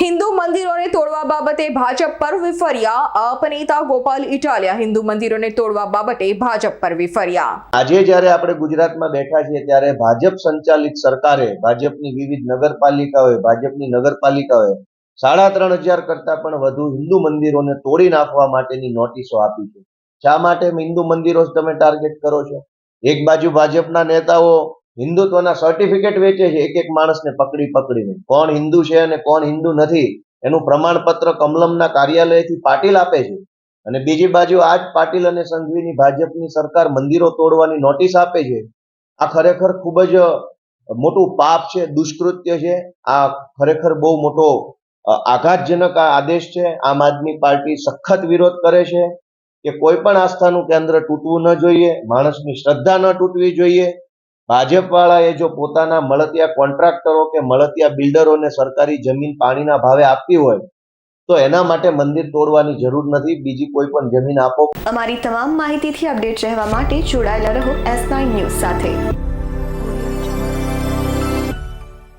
હિન્દુ મંદિરોને તોડવા બાબતે ભાજપ પર વિફર્યા. અપ નેતા ગોપાલ ઇટાલિયા હિન્દુ મંદિરોને તોડવા બાબતે ભાજપ પર વિફર્યા. આજે જ્યારે આપણે ગુજરાતમાં બેઠા છીએ ત્યારે ભાજપ સંચાલિત સરકારે ભાજપની વિવિધ નગરપાલિકાઓએ, ભાજપની નગરપાલિકાઓએ સાડા ત્રણ હજાર કરતા પણ વધુ હિન્દુ મંદિરોને તોડી નાખવા માટેની નોટિસો આપી છે. શા માટે હિન્દુ મંદિરો તમે ટાર્ગેટ કરો છો? એક બાજુ ભાજપના નેતાઓ હિન્દુત્વના સર્ટિફિકેટ વેચે છે, એક એક માણસને પકડી પકડીને. કોણ હિન્દુ છે અને કોણ હિન્દુ નથી, એનું પ્રમાણપત્ર કમલમના કાર્યાલયથી પાટીલ આપે છે. અને બીજી બાજુ આ જ પાટીલ અને સંઘવીની ભાજપની સરકાર મંદિરો તોડવાની નોટિસ આપે છે. આ ખરેખર ખૂબ જ મોટું પાપ છે, દુષ્કૃત્ય છે. આ ખરેખર બહુ મોટો આઘાતજનક આ આદેશ છે. આમ આદમી પાર્ટી સખત વિરોધ કરે છે કે કોઈ પણ આસ્થાનું કેન્દ્ર તૂટવું ન જોઈએ, માણસની શ્રદ્ધા ન તૂટવી જોઈએ. ભાજપ વાળાએ જો પોતાના મળતિયા કોન્ટ્રાક્ટરો કે મળતિયા બિલ્ડરોને સરકારી જમીન પાણીના ભાવે આપવી હોય, તો એના માટે મંદિર તોડવાની જરૂર નથી. બીજી કોઈ પણ જમીન આપો. અમારી તમામ માહિતીથી અપડેટ રહેવા માટે જોડાયેલા રહો એસ નાઇન ન્યૂઝ સાથે.